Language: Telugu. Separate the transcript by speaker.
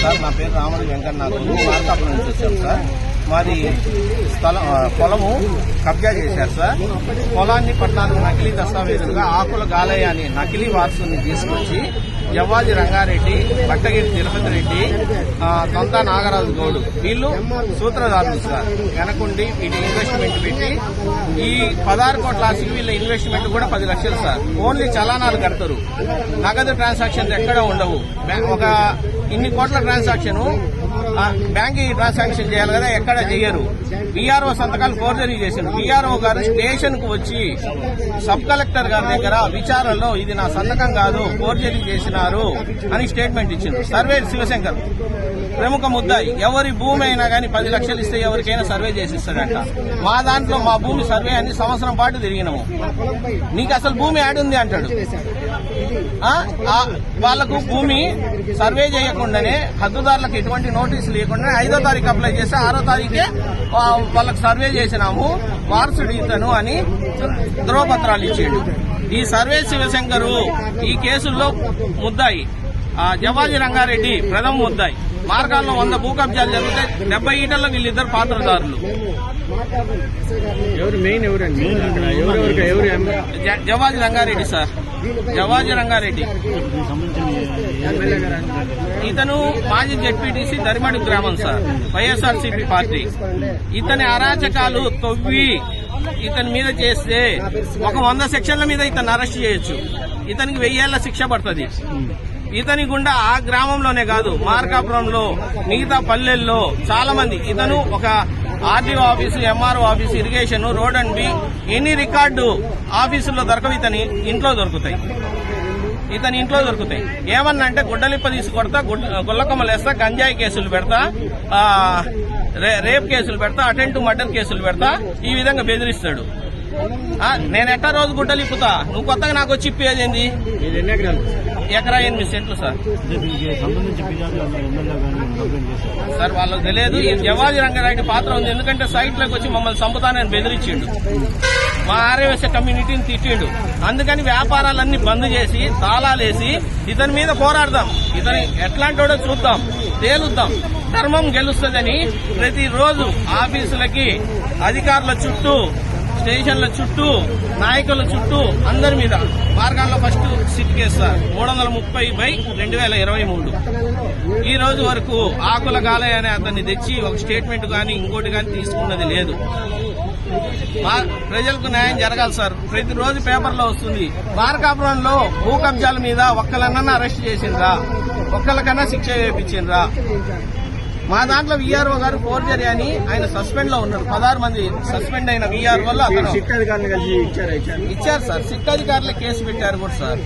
Speaker 1: సార్ నా పేరు రాముడు నాకు వార్తాపురం నుంచి వచ్చాను సార్. వారి స్థలం పొలము కబ్జా చేశారు సార్. పొలాన్ని పట్టణానికి నకిలీ దస్తావేజులుగా ఆకుల గాలయ్య అని నకిలీ వారసుని తీసుకొచ్చి జవ్వాది రంగారెడ్డి బట్టగిరి తిరుపతి రెడ్డి తొంత నాగరాజు గౌడు. వీళ్ళు సూత్రధారులు సార్. వెనకుండి వీటి ఇన్వెస్ట్మెంట్ పెట్టి ఈ పదహారు కోట్ల ఆస్తికి వీళ్ళ ఇన్వెస్ట్మెంట్ కూడా పది లక్షలు సార్. ఓన్లీ చలానాలు కడతారు. నగదు ట్రాన్సాక్షన్స్ ఎక్కడ ఉండవు. ఒక ఇన్ని కోట్ల ట్రాన్సాక్షన్ బ్యాంక్ ట్రాన్సాక్షన్ చేయాలి కదా ఎక్కడ చేయరు. విఆర్ఓ సంతకాలు ఫోర్జరీ చేసిండు విఆర్ఓ గారు స్టేషన్కు వచ్చి సబ్ కలెక్టర్ గారి దగ్గర విచారణలో ఇది నా సంతకం కాదు ఫోర్జరీ చేసినారు అని స్టేట్మెంట్ ఇచ్చిండు సర్వే శివశంకర్. ప్రముఖ ముద్దాయి ఎవరి భూమి అయినా కానీ పది లక్షలు ఇస్తే ఎవరికైనా సర్వే చేసిస్తాడంట. మా దాంట్లో మా భూమి సర్వే అని సంవత్సరం పాటు తిరిగినాము. నీకు అసలు భూమి యాడుంది అంటాడు. వాళ్ళకు వాళ్ళకు భూమి సర్వే చేయకుండానే హద్దుదారులకు ఎటువంటి నోటీసు లేకుండా ఐదో తారీఖు అప్లై చేస్తే ఆరో తారీఖే వాళ్ళకి సర్వే చేసినాము. వారసుడు ఇతను అని ధ్రువపత్రాలు ఇచ్చాడు. ఈ సర్వే శివశంకరు ఈ కేసుల్లో ముద్దాయి. జవాజీ రంగారెడ్డి ప్రథమ ముద్దాయి. మార్గాల్లో వంద భూ కబ్జాలు జరిగితే డెబ్బై ఈటల్లో వీళ్ళిద్దరు పాత్రదారులు. జవాజీ రంగారెడ్డి సార్. జవాజీ రంగారెడ్డి.
Speaker 2: ఎమ్మెల్యే గారు
Speaker 1: ఇతను మాజీ జెడ్పీటీసీ దరిమడి గ్రామం సార్. వైఎస్ఆర్సీపీ పార్టీ. ఇతని అరాచకాలు తవ్వి ఇతని మీద చేస్తే ఒక వంద సెక్షన్ల మీద ఇతను అరెస్ట్ చేయొచ్చు. ఇతనికి వెయ్యేళ్ళ శిక్ష పడుతుంది. ఇతని గుండా ఆ గ్రామంలోనే కాదు మార్కాపురంలో మిగతా పల్లెల్లో చాలా మంది. ఇతను ఒక RDO office MRO office irrigation road and B ఎన్ని రికార్డు ఆఫీసుల్లో దొరకవు ఇతని ఇంట్లో దొరుకుతాయి. ఇతని ఇంట్లో దొరుకుతాయి. ఏమన్నా అంటే గుడ్డలిప్ప తీసి కొడతా గుల్లకొమ్మలు వేస్తా గంజాయి కేసులు పెడతా రే- రేప్ కేసులు పెడతా అటెంట్ మర్డర్ కేసులు పెడతా ఈ విధంగా బెదిరిస్తాడు. నేను ఎట్టా రోజు గుడ్డలు ఇప్పుతా? నువ్వు కొత్తగా నాకు వచ్చి ఇప్పేది ఏంది ఎకరా ఎనిమిది సెంట్లు సార్. సార్ వాళ్ళకి తెలియదు. ఈ జవాజీ రంగారెడ్డి పాత్ర ఉంది. ఎందుకంటే సైట్లోకి వచ్చి మమ్మల్ని చంపుతానని బెదిరించిండు. మా ఆర్యవశ కమ్యూనిటీని తిట్టిండు. అందుకని వ్యాపారాలన్నీ బంద్ చేసి తాళాలేసి ఇతని మీద పోరాడదాం. ఇతని ఎట్లాంటోడో చూద్దాం. తేలుద్దాం. ధర్మం గెలుస్తుందని ప్రతిరోజు ఆఫీసులకి అధికారుల చుట్టూ స్టేషన్ల చుట్టూ నాయకుల చుట్టూ అందరి మీద మార్గాల్లో ఫస్ట్ సిట్ కేసు సార్. మూడు వందల ముప్పై బై రెండు వేల ఇరవై మూడు. ఈ రోజు వరకు ఆకుల గాలయ్య అనే అతన్ని తెచ్చి ఒక స్టేట్మెంట్ కానీ ఇంకోటి కానీ తీసుకున్నది లేదు. ప్రజలకు న్యాయం జరగాలి సార్. ప్రతిరోజు పేపర్లో వస్తుంది మార్కాపురంలో భూ కబ్జాల మీద ఒక్కలన్నా అరెస్ట్ చేసిండ్రా? ఒక్కరికన్నా శిక్ష వేయించిండ్రా మా దాంట్లో విఆర్ఓ గారు ఫోర్జరీ అని ఆయన సస్పెండ్లో ఉన్నారు. పదహారు మంది సస్పెండ్ అయిన విఆర్ఓ వల్ల
Speaker 2: ఇచ్చారా
Speaker 1: సార్? సిట్ అధికారులు కేసు పెట్టారు కూడా సార్.